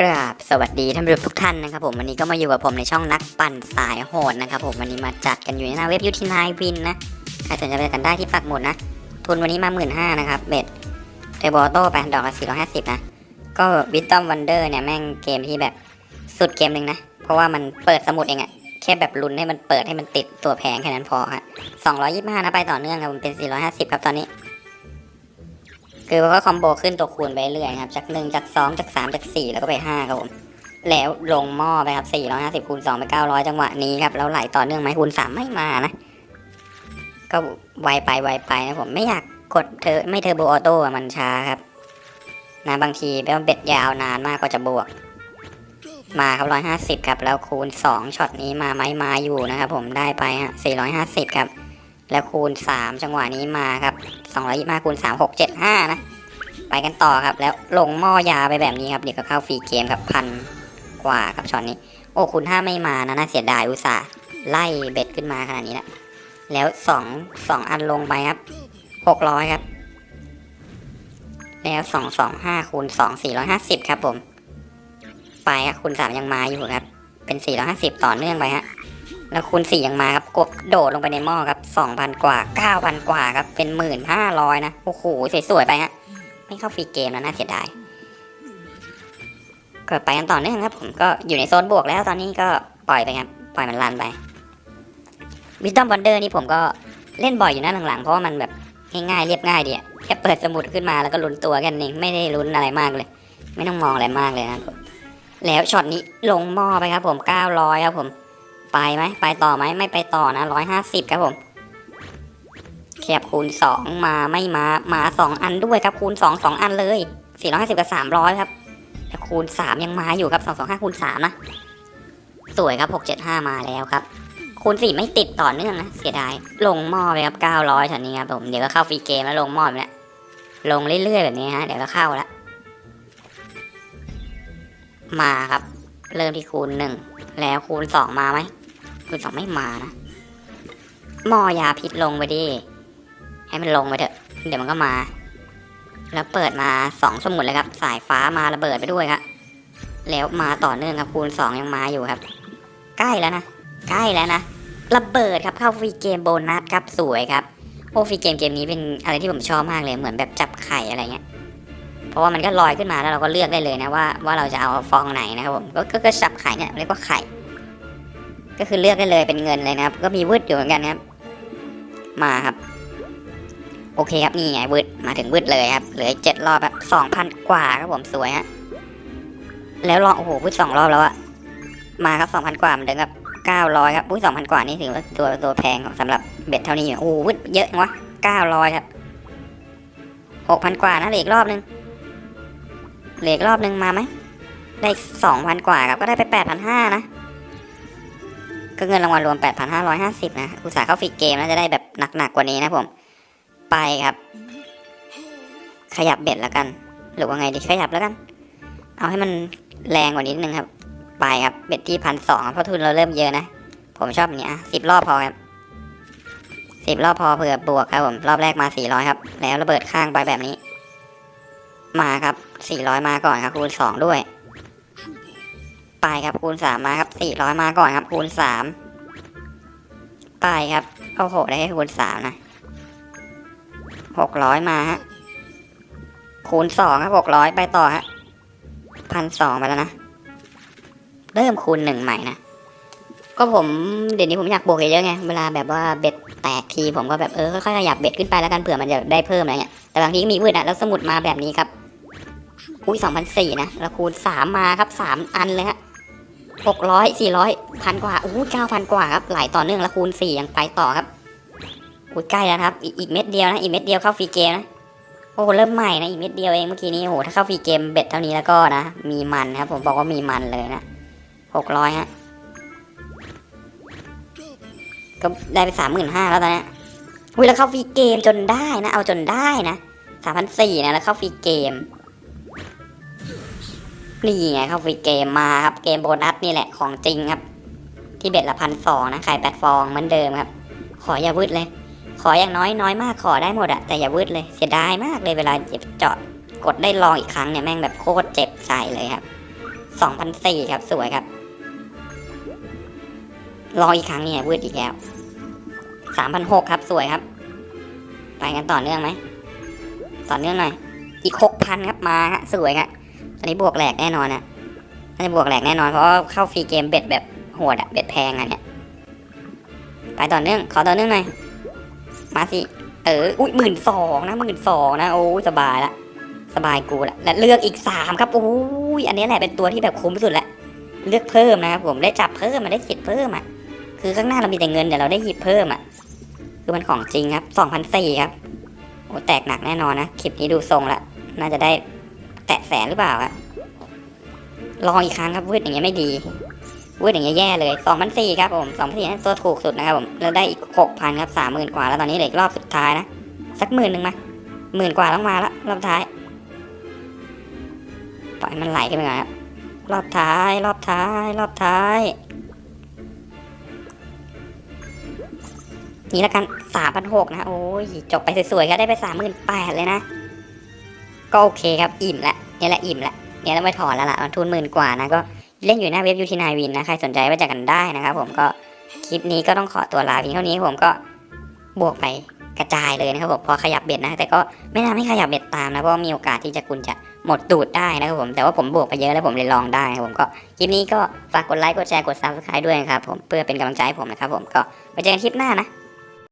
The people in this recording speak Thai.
กราบสวัสดีท่านผู้ชมทุกท่านนะครับผมวันนี้ก็มาอยู่กับผมในช่องนักปั่นสายโหดนะครับผมวันนี้มาจัดกันอยู่ในหน้าเว็บยูทีนายวินนะใครสนใจไปกันได้ที่ปักหมุดนะ ทุนวันนี้มาหมื่นห้านะครับเบ็ดเทอร์โบโต้ไปดอกละสี่ร้อยห้าสิบนะ ก็วิตตอมวันเดอร์เนี่ยแม่งเกมที่แบบสุดเกมหนึ่งนะ เพราะว่ามันเปิดสมุดเองอะแค่แบบลุ้นให้มันเปิดให้มันติดตัวแพงแค่นั้นพอฮะสองร้อยยี่สิบห้านะไปต่อเนื่องครับผมเป็นสี่ร้อยห้าสิบครับตอนนี้ คือมันก็คอมโบขึ้นตัวคูณไปเรื่อยครับ จากหนึ่งจากสองจากสามจากสี่แล้วก็ไปห้าครับผม แล้วลงหม้อไปครับสี่ร้อยห้าสิบคูณสองไปเก้าร้อยจังหวะนี้ครับ แล้วไหลต่อเนื่องไหมคูณสามไม่มานะ ก็ไวไปไวไปนะผมไม่อยากกดเธอไม่เทอโบออโต้มันช้าครับนะบางทีเป็นเบ็ดยาวนานมากกว่าจะบวก มาครับร้อยห้าสิบครับ แล้วคูณสองช็อตนี้มาไหมมาอยู่นะครับผมได้ไปฮะสี่ร้อยห้าสิบครับ แล้วคูณสามจังหวะนี้มาครับสองร้อยาคูณสามหกเจ็ดห้านะ ไปกันต่อครับ แล้วลงหม้อยาไปแบบนี้ครับเดี๋ยวก็เข้าฟรีเกมครับพันกว่าครับช็อตนี้ โอ้คุณถ้าไม่มานะน่าเสียดายอุตส่าห์ไล่เบ็ดขึ้นมาขนาดนี้แล้วแล้วสองสองอันลงไปครับหกร้อยครับ แล้วสองสองห้าคูณสองสี่ร้อยห้าสิบครับผม ไปครับคูณสามยังมาอยู่ครับ เป็นสี่ร้อยห้าสิบต่อเนื่องไปฮะ แล้วคูณสี่ยังมาครับกดโดดลงไปในหม้อครับสองพันกว่าเก้าพันกว่าครับเป็นหมื่นห้าร้อยนะ โอ้โห สวยๆไปฮะไม่เข้าฟรีเกมแล้วน่าเสียดายก็ไปกันต่อเนื่องครับ ผมก็อยู่ในโซนบวกแล้วตอนนี้ก็ปล่อยไปครับ ปล่อยมันลันไปวิสตอมบอนเดอร์นี่ผมก็เล่นบ่อยอยู่นะหลังๆ เพราะว่ามันแบบง่ายๆเรียบง่ายดีอะแค่เปิดสมุดขึ้นมาแล้วก็ลุ้นตัวกันเองไม่ได้ลุ้นอะไรมากเลย ไม่ต้องมองอะไรมากเลยนะแล้วช็อตนี้ลงหม้อไปครับ ผมเก้าร้อยครับผม ไปไหมไปต่อไหมไม่ไปต่อนะร้อยห้าสิบครับผมแคบคูณสองมาไม่มามาสองอันด้วยครับคูณสองสองอันเลยสี่ร้อยห้าสิบกับสามร้อยครับแต่คูณสามยังมาอยู่ครับสองสองห้าคูณสามนะสวยครับหกเจ็ดห้ามาแล้วครับคูณสี่ไม่ติดต่อเนื่องนะเสียดายลงหม้อไปครับเก้าร้อยแถวนี้ครับผมเดี๋ยวก็เข้าฟรีเกมแล้วลงหม้อแบบเนี้ยลงเรื่อยๆแบบนี้ฮะเดี๋ยวก็เข้าละมาครับ เริ่มที่คูณหนึ่งแล้วคูณสองมาไหม คูณสองไม่มานะหมอยาพิษลงไปดิ ให้มันลงไปเถอะ เดี๋ยวมันก็มา แล้วเปิดมาสองสมุดเลยครับ สายฟ้ามาระเบิดไปด้วยครับ แล้วมาต่อเนื่องครับคูณสองยังมาอยู่ครับ ใกล้แล้วนะ ใกล้แล้วนะ ระเบิดครับเข้าฟรีเกมโบนัสครับสวยครับโอ้ฟรีเกมเกมนี้เป็นอะไรที่ผมชอบมากเลยเหมือนแบบจับไข่อะไรเงี้ย เพราะว่ามันก็ลอยขึ้นมาแล้วเราก็เลือกได้เลยนะว่าว่าเราจะเอาฟองไหนนะครับผม ก็ก็ก็จับไข่เนี่ยเรียกว่าไข่ ก็คือเลือกได้เลยเป็นเงินเลยนะครับ ก็มีวืดอยู่เหมือนกันครับ มาครับ โอเคครับนี่ไงวืดมาถึงวืดเลยครับเหลือเจ็ดรอบครับสองพันกว่าครับผมสวยฮะแล้วรอโอ้โหวืดสองรอบแล้วอะมาครับสองพันกว่าเหมันเดิมครับเก้าร้อยครับอุ้ยสองพันกว่านี่ถือว่าตัวตัวแพงสำหรับเบ็ดเท่านี้อยู่โอ้โหวืดเยอะงวะเก้าร้อยครับหกพันกว่านะเหลืออีกรอบนึงเหลืออีกรอบนึงมาไหมได้สองพันกว่าครับก็ได้ไปแปดพันห้านะ ก็เงินรางวัลรวม 8,550 นะ อุตส่าห์เข้าฟรีเกมแล้วจะได้แบบหนักๆกว่านี้นะผม ไปครับ ขยับเบ็ดแล้วกัน หรือว่าไงดีขยับแล้วกัน เอาให้มันแรงกว่านี้นิดนึงครับ ไปครับ เบ็ดที่พันสองเพราะทุนเราเริ่มเยอะนะ ผมชอบอย่างนี้อะสิบรอบพอครับสิบรอบพอเผื่อบวกครับผม รอบแรกมาสี่ร้อยครับ แล้วระเบิดข้างไปแบบนี้ มาครับสี่ร้อยมาก่อนครับคูณสองด้วย ไปครับคูณสามมาครับสี่ร้อยมาก่อนครับคูณสามไปครับโอ้โหได้แค่คูณสามนะหกร้อยมาฮะคูณสองครับหกร้อยไปต่อฮะพันสองไปแล้วนะ เริ่มคูณหนึ่งใหม่นะ ก็ผมเดี๋ยวนี้ผมอยากบวกเยอะไงเวลาแบบว่าเบ็ดแตกทีผมก็แบบเออค่อยๆขยับเบ็ดขึ้นไปแล้วกันเผื่อมันจะได้เพิ่มอะไรเงี้ยแต่บางทีก็มีวืดอะแล้วสมุดมาแบบนี้ครับอุ้ยสองพันสี่นะแล้วคูณสามมาครับสามอันเลยฮะ หกร้อยสี่ร้อยพันกว่าโอ้เก้าพันกว่าครับไหลต่อเนื่องแล้วคูณสี่ยังไปต่อครับอู้ใกล้แล้วครับอีกอีกเม็ดเดียวนะอีกเม็ดเดียวเข้าฟรีเกมนะโอ้เริ่มใหม่นะอีกเม็ดเดียวเองเมื่อกี้นี้โอ้โหถ้าเข้าฟรีเกมเบ็ดเท่านี้แล้วก็นะ มีมันครับ ผมบอกว่ามีมันเลยนะหกร้อยฮะก็ได้ไปสามหมื่นห้าแล้วตอนนี้อุ้ยแล้วเข้าฟรีเกมจนได้นะ เอาจนได้นะสามพันสี่นะแล้วเข้าฟรีเกม นี่ไงเข้าฟรีเกมมาครับเกมโบนัสนี่แหละของจริงครับ ที่เบ็ดละพันสองนะไข่แปดฟองเหมือนเดิมครับ ขออย่าวืดเลย ขออย่างน้อยน้อยมากขอได้หมดอะแต่อย่าวืดเลยเสียดายมากเลยเวลาเจาะกดได้ลองอีกครั้งเนี่ยแม่งแบบโคตรเจ็บใจเลยครับสองพันสี่ครับสวยครับรออีกครั้งเนี่ยวืดอีกแล้วสามพันหกครับสวยครับ ไปกันต่อเนื่องไหมต่อเนื่องหน่อย อีกหกพันครับมาฮะสวยครับ อันนี้บวกแหลกแน่นอนนะอัน่าจะบวกแหลกแน่นอนเพราะว่าเข้าฟรีเกมเบ็ดแบบโหดอะเบ็ดแพงอะเนี่ยไปต่อเนื่องขอต่อเนื่องหน่อยมาสิเอออุ้ยหมื่นสองนะหมื่นสองนะโอ้ยสบายละสบายกูละและเลือกอีกสามครับโอ้ยอันนี้แหละเป็นตัวที่แบบคุ้มสุดละเลือกเพิ่มนะครับผมได้จับเพิ่มมาได้สิทธิ์เพิ่มอะคือข้างหน้าเรามีแต่เงินแต่เราได้หยิบเพิ่มอะคือมันของจริงครับสองพันสี่ครับโอ้แตกหนักแน่นอนนะคลิปนี้ดูทรงละน่าจะได้ แตะแสนหรือเปล่าอะลองอีกครั้งครับวืดอย่างเงี้ยไม่ดีวืดอย่างเงี้ยแย่เลยสองพันสี่ครับผมสองพันสี่นั่นตัวถูกสุดนะครับผมแล้วได้อีกหกพันครับสามหมื่นกว่าแล้วตอนนี้เหลืออีกรอบสุดท้ายนะสักหมื่นหนึ่งมาหมื่นกว่าต้องมาแล้วรอบท้าย ปล่อยมันไหลกันไปก่อนครับรอบท้าย รอบท้าย รอบท้ายนี่ล้วกันสามพันหกนะโอ้ยจบไปสวยๆก็ได้ไปสามหมื่นแปดเลยนะ ก็โอเคครับอิ่มละเนี่ยแหละอิ่มละเนี่ยต้องไปถอนแล้วล่ะทุนหมื่นกว่านะก็เล่นอยู่หน้าเว็บยูทีนายวินนะใครสนใจไปจัดกันได้นะครับผมก็คลิปนี้ก็ต้องขอตัวลาเพียงเท่านี้ผมก็บวกไปกระจายเลยนะครับผมพอขยับเบ็ดนะ แต่ก็ไม่น่าไม่ขยับเบ็ดตามนะเพราะมีโอกาสที่จะคุณจะหมดตูดได้นะครับผมแต่ว่าผมบวกไปเยอะแล้วผมเลยลองได้นะครับผมก็คลิปนี้ก็ฝากกดไลค์กดแชร์กดซับสไครต์ด้วยนะครับผมเพื่อเป็นกำลังใจให้ผมนะครับผมก็ไปเจอกันคลิปหน้านะ